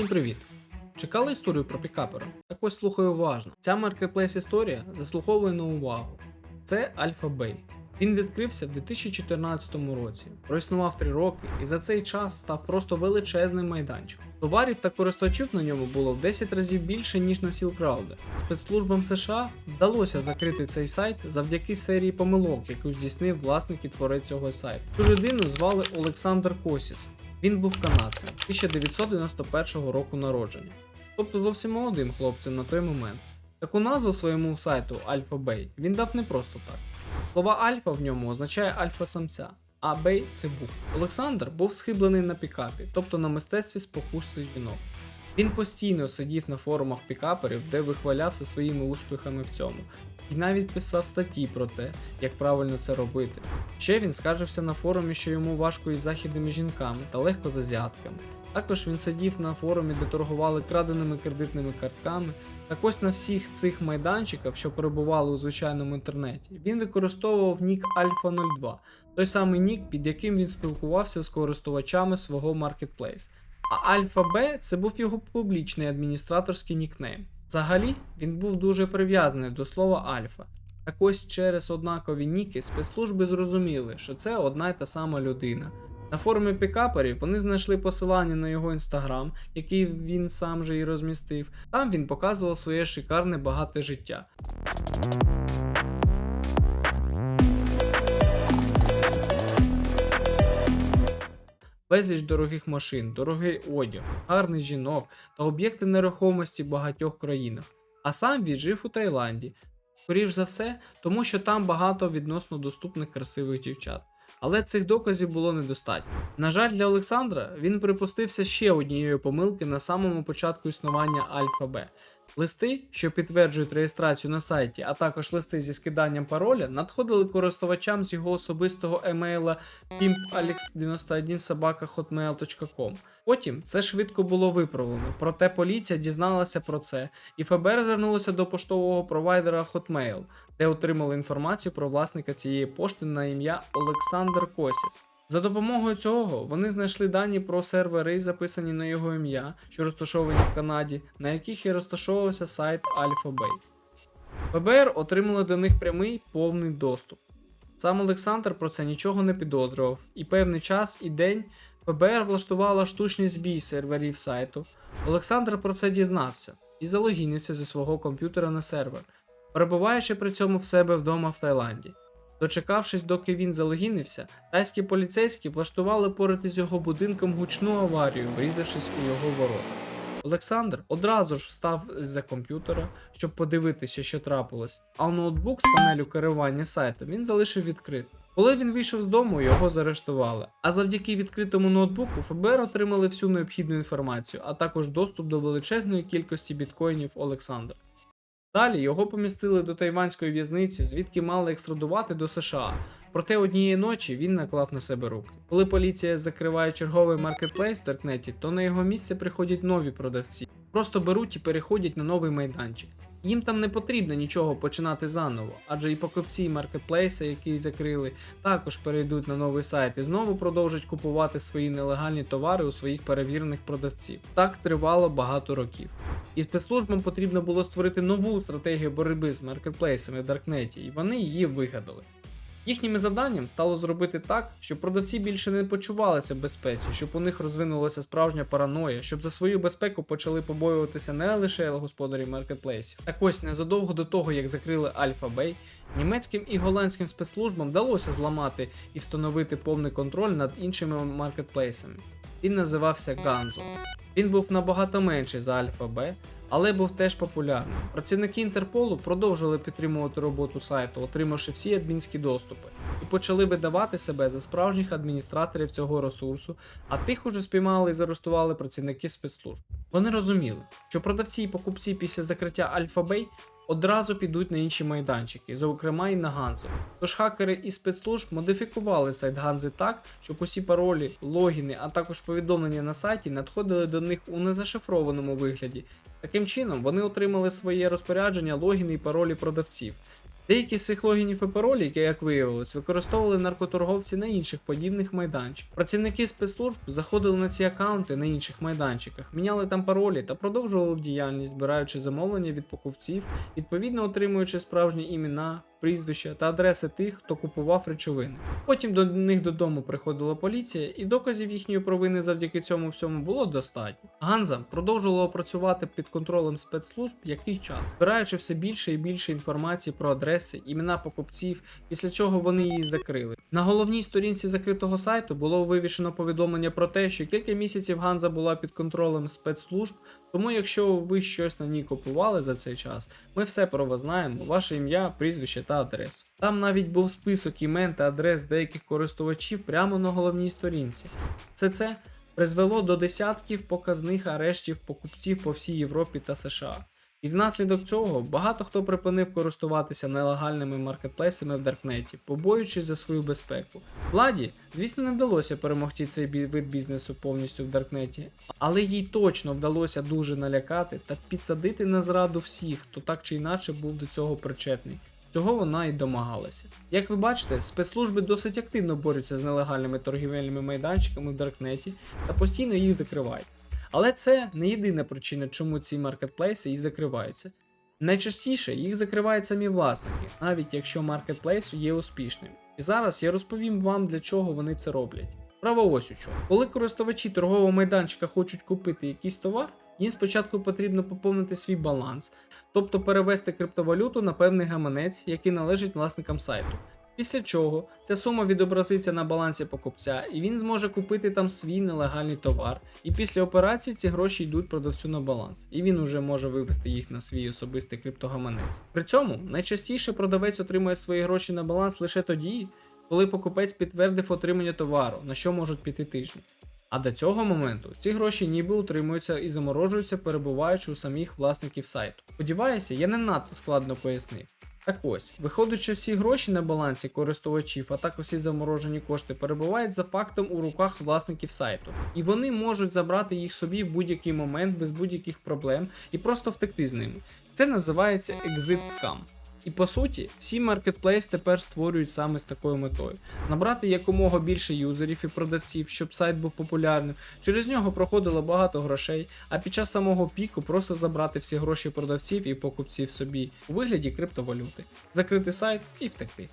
Всім привіт! Чекали історію про пікапера? Так ось слухай уважно. Ця маркетплейс історія заслуговує на увагу. Це Альфа Бей. Він відкрився в 2014 році, проіснував 3 роки і за цей час став просто величезним майданчиком. Товарів та користувачів на ньому було в 10 разів більше, ніж на Silk Спецслужбам США вдалося закрити цей сайт завдяки серії помилок, яку здійснив власник і творець цього сайту. Цю людину звали Олександр Косіс. Він був канадцем 1991 року народження, тобто зовсім молодим хлопцем на той момент. Таку назву своєму сайту Альфа Бей він дав не просто так. Слова альфа в ньому означає альфа-самця, а бей це бух. Олександр був схиблений на пікапі, тобто на мистецтві спокушси жінок. Він постійно сидів на форумах пікаперів, де вихвалявся своїми успіхами в цьому, і навіть писав статті про те, як правильно це робити. Ще він скаржився на форумі, що йому важко із західними жінками та легко з азіатками. Також він сидів на форумі, де торгували краденими кредитними картками. Так ось на всіх цих майданчиках, що перебували у звичайному інтернеті, він використовував нік Alpha 02, той самий нік, під яким він спілкувався з користувачами свого маркетплейс. А Альфа Б це був його публічний адміністраторський нікнейм. Взагалі, він був дуже прив'язаний до слова альфа. Так ось через однакові ніки спецслужби зрозуміли, що це одна й та сама людина. На форумі пікаперів вони знайшли посилання на його інстаграм, який він сам же і розмістив. Там він показував своє шикарне багате життя. Безліч дорогих машин, дорогий одяг, гарних жінок та об'єкти нерухомості в багатьох країнах. А сам він жив у Таїланді. Скоріш за все, тому що там багато відносно доступних красивих дівчат. Але цих доказів було недостатньо. На жаль, для Олександра він припустився ще однієї помилки на самому початку існування Альфа Б. Листи, що підтверджують реєстрацію на сайті, а також листи зі скиданням пароля, надходили користувачам з його особистого емейла pimpalex91собака.hotmail.com. Потім це швидко було виправлено, проте поліція дізналася про це, і ФБР звернулося до поштового провайдера Hotmail, де отримали інформацію про власника цієї пошти на ім'я Олександр Косіс. За допомогою цього вони знайшли дані про сервери, записані на його ім'я, що розташовані в Канаді, на яких і розташовувався сайт Alphabay. ФБР отримали до них прямий повний доступ. Сам Олександр про це нічого не підозрював, і певний час і день ФБР влаштувала штучний збій серверів сайту. Олександр про це дізнався і залогінився зі свого комп'ютера на сервер, перебуваючи при цьому в себе вдома в Таїланді. Дочекавшись, доки він залогінився, тайські поліцейські влаштували поряд із його будинком гучну аварію, врізавшись у його ворота. Олександр одразу ж встав з-за комп'ютера, щоб подивитися, що трапилось, а ноутбук з панелю керування сайту він залишив відкритим. Коли він вийшов з дому, його заарештували. А завдяки відкритому ноутбуку ФБР отримали всю необхідну інформацію, а також доступ до величезної кількості біткоїнів Олександра. Далі його помістили до тайванської в'язниці, звідки мали екстрадувати до США. Проте однієї ночі він наклав на себе руки. Коли поліція закриває черговий маркетплейс в Даркнеті, то на його місце приходять нові продавці. Просто беруть і переходять на новий майданчик. Їм там не потрібно нічого починати заново, адже і покупці маркетплейса, який закрили, також перейдуть на новий сайт і знову продовжать купувати свої нелегальні товари у своїх перевірених продавців. Так тривало багато років. І спецслужбам потрібно було створити нову стратегію боротьби з маркетплейсами в Даркнеті, і вони її вигадали. Їхнім завданням стало зробити так, щоб продавці більше не почувалися в безпеці, щоб у них розвинулася справжня параноя, щоб за свою безпеку почали побоюватися не лише господарі маркетплейсів. Так ось незадовго до того, як закрили Альфа Бей, німецьким і голландським спецслужбам вдалося зламати і встановити повний контроль над іншими маркетплейсами. Він називався Ганзо. Він був набагато менший за Альфа Б, але був теж популярним. Працівники Інтерполу продовжили підтримувати роботу сайту, отримавши всі адмінські доступи, і почали видавати себе за справжніх адміністраторів цього ресурсу, а тих уже спіймали і заарештували працівники спецслужб. Вони розуміли, що продавці і покупці після закриття Альфа-Бей одразу підуть на інші майданчики, зокрема і на Ганзу. Тож хакери і спецслужб модифікували сайт Ганзи так, щоб усі паролі, логіни, а також повідомлення на сайті надходили до них у незашифрованому вигляді. Таким чином, вони отримали своє розпорядження, логіни і паролі продавців. Деякі з цих логінів і паролів, як виявилось, використовували наркоторговці на інших подібних майданчиках. Працівники спецслужб заходили на ці аккаунти на інших майданчиках, міняли там паролі та продовжували діяльність, збираючи замовлення від покупців, відповідно отримуючи справжні імена, прізвища та адреси тих, хто купував речовини. Потім до них додому приходила поліція, і доказів їхньої провини завдяки цьому всьому було достатньо. Ганза продовжувала працювати під контролем спецслужб який час, збираючи все більше і більше інформації про адреси, імена покупців, після чого вони її закрили. На головній сторінці закритого сайту було вивішено повідомлення про те, що кілька місяців Ганза була під контролем спецслужб. Тому, якщо ви щось на ній купували за цей час, ми все про вас знаємо, ваше ім'я, прізвище та адресу. Там навіть був список імен та адрес деяких користувачів прямо на головній сторінці. Все це призвело до десятків показних арештів покупців по всій Європі та США. І внаслідок цього багато хто припинив користуватися нелегальними маркетплейсами в Даркнеті, побоюючись за свою безпеку. Владі, звісно, не вдалося перемогти цей вид бізнесу повністю в Даркнеті, але їй точно вдалося дуже налякати та підсадити на зраду всіх, хто так чи інакше був до цього причетний. Цього вона і домагалася. Як ви бачите, спецслужби досить активно борються з нелегальними торгівельними майданчиками в Даркнеті та постійно їх закривають. Але це не єдина причина, чому ці маркетплейси і закриваються. Найчастіше їх закривають самі власники, навіть якщо маркетплейс є успішним. І зараз я розповім вам, для чого вони це роблять. Право ось у чому. Коли користувачі торгового майданчика хочуть купити якийсь товар, їм спочатку потрібно поповнити свій баланс, тобто перевести криптовалюту на певний гаманець, який належить власникам сайту. Після чого ця сума відобразиться на балансі покупця, і він зможе купити там свій нелегальний товар. І після операції ці гроші йдуть продавцю на баланс, і він уже може вивести їх на свій особистий криптогаманець. При цьому найчастіше продавець отримує свої гроші на баланс лише тоді, коли покупець підтвердив отримання товару, на що можуть піти тижні. А до цього моменту ці гроші ніби утримуються і заморожуються, перебуваючи у самих власників сайту. Сподіваюся, я не надто складно пояснив. Так ось, виходить, всі гроші на балансі користувачів, а також всі заморожені кошти перебувають за фактом у руках власників сайту, і вони можуть забрати їх собі в будь-який момент без будь-яких проблем і просто втекти з ними. Це називається exit scam. І по суті, всі маркетплейс тепер створюють саме з такою метою: набрати якомога більше юзерів і продавців, щоб сайт був популярним. Через нього проходило багато грошей, а під час самого піку просто забрати всі гроші продавців і покупців собі у вигляді криптовалюти, закрити сайт і втекти.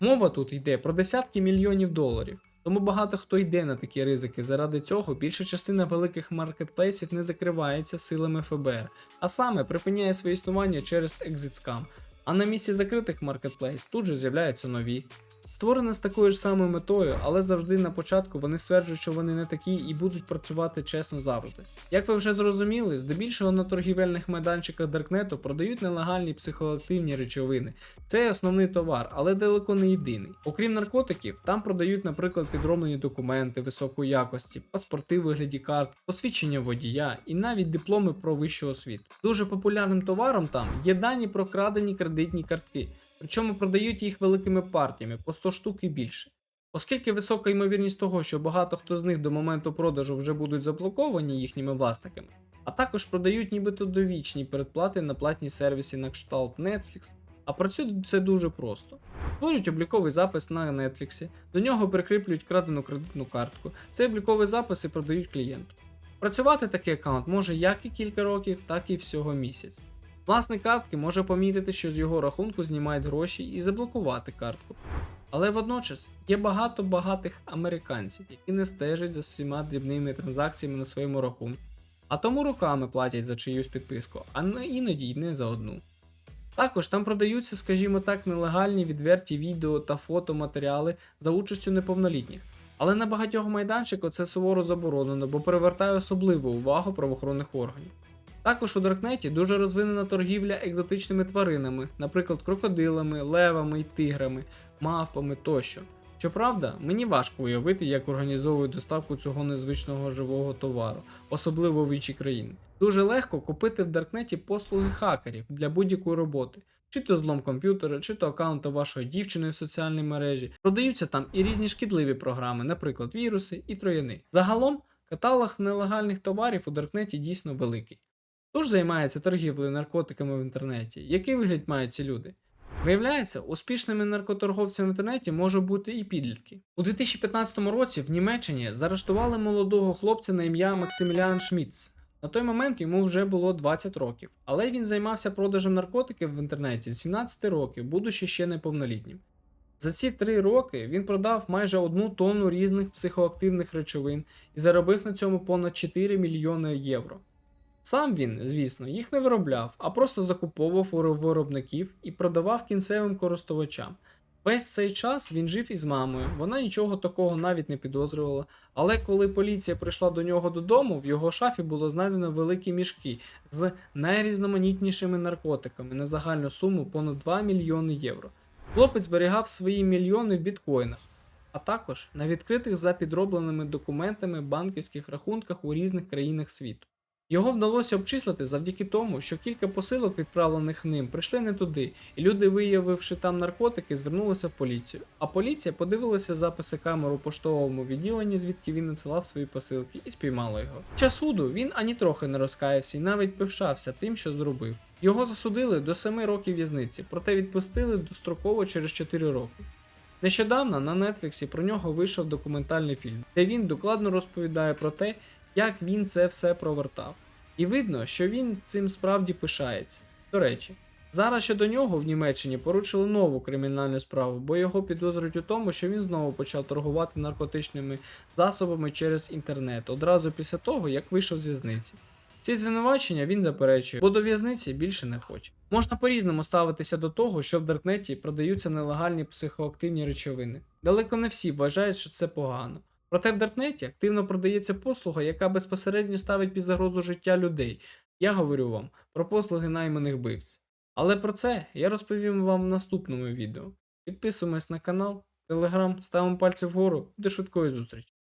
Мова тут йде про десятки мільйонів доларів. Тому багато хто йде на такі ризики. Заради цього більша частина великих маркетплейсів не закривається силами ФБР, а саме припиняє своє існування через ExitScam. А на місці закритих маркетплейс тут же з'являються нові. Створені з такою ж самою метою, але завжди на початку вони стверджують, що вони не такі і будуть працювати чесно завжди. Як ви вже зрозуміли, здебільшого на торгівельних майданчиках Даркнету продають нелегальні психоактивні речовини. Це основний товар, але далеко не єдиний. Окрім наркотиків, там продають, наприклад, підроблені документи високої якості, паспорти в вигляді карт, посвідчення водія і навіть дипломи про вищу освіту. Дуже популярним товаром там є дані про крадені кредитні картки. Причому продають їх великими партіями по 100 штук і більше. Оскільки висока ймовірність того, що багато хто з них до моменту продажу вже будуть заблоковані їхніми власниками, а також продають нібито довічні передплати на платні сервіси на кшталт Netflix. А працює це дуже просто. Створюють обліковий запис на Netflix, до нього прикріплюють крадену кредитну картку, цей обліковий запис і продають клієнту. Працювати такий аккаунт може як і кілька років, так і всього місяць. Власник картки може помітити, що з його рахунку знімають гроші і заблокувати картку. Але водночас є багато багатих американців, які не стежать за всіма дрібними транзакціями на своєму рахунку, а тому руками платять за чиюсь підписку, а іноді й не за одну. Також там продаються, скажімо так, нелегальні відверті відео та фотоматеріали за участю неповнолітніх. Але на багатьох майданчиках це суворо заборонено, бо привертає особливу увагу правоохоронних органів. Також у Даркнеті дуже розвинена торгівля екзотичними тваринами, наприклад, крокодилами, левами і тиграми, мавпами тощо. Щоправда, мені важко уявити, як організовують доставку цього незвичного живого товару, особливо в інші країни. Дуже легко купити в Даркнеті послуги хакерів для будь-якої роботи. Чи то злом комп'ютера, чи то аккаунта вашої дівчини в соціальній мережі. Продаються там і різні шкідливі програми, наприклад, віруси і трояни. Загалом, каталог нелегальних товарів у Даркнеті дійсно великий. Хто ж займається торгівлею наркотиками в інтернеті? Який вигляд мають ці люди? Виявляється, успішними наркоторговцями в інтернеті можуть бути і підлітки. У 2015 році в Німеччині заарештували молодого хлопця на ім'я Максиміліан Шміц. На той момент йому вже було 20 років, але він займався продажем наркотиків в інтернеті з 17 років, будучи ще неповнолітнім. За ці три роки він продав майже одну тонну різних психоактивних речовин і заробив на цьому понад 4 мільйони євро. Сам він, звісно, їх не виробляв, а просто закуповував у виробників і продавав кінцевим користувачам. Весь цей час він жив із мамою, вона нічого такого навіть не підозрювала. Але коли поліція прийшла до нього додому, в його шафі було знайдено великі мішки з найрізноманітнішими наркотиками на загальну суму понад 2 мільйони євро. Хлопець зберігав свої мільйони в біткоїнах, а також на відкритих за підробленими документами банківських рахунках у різних країнах світу. Його вдалося обчислити завдяки тому, що кілька посилок, відправлених ним, прийшли не туди, і люди, виявивши там наркотики, звернулися в поліцію. А поліція подивилася записи камер у поштовому відділенні, звідки він надсилав свої посилки, і спіймала його. Час суду він ані трохи не розкаявся і навіть пишався тим, що зробив. Його засудили до 7 років в'язниці, проте відпустили достроково через 4 роки. Нещодавно на Нетфліксі про нього вийшов документальний фільм, де він докладно розповідає про те, як він це все провертав. І видно, що він цим справді пишається. До речі, зараз щодо нього в Німеччині поручили нову кримінальну справу, бо його підозрюють у тому, що він знову почав торгувати наркотичними засобами через інтернет одразу після того, як вийшов з в'язниці. Ці звинувачення він заперечує, бо до в'язниці більше не хоче. Можна по-різному ставитися до того, що в Даркнеті продаються нелегальні психоактивні речовини. Далеко не всі вважають, що це погано. Проте в Даркнеті активно продається послуга, яка безпосередньо ставить під загрозу життя людей. Я говорю вам про послуги найманих бивць. Але про це я розповім вам в наступному відео. Підписуємось на канал, телеграм, ставимо пальці вгору до швидкої зустрічі.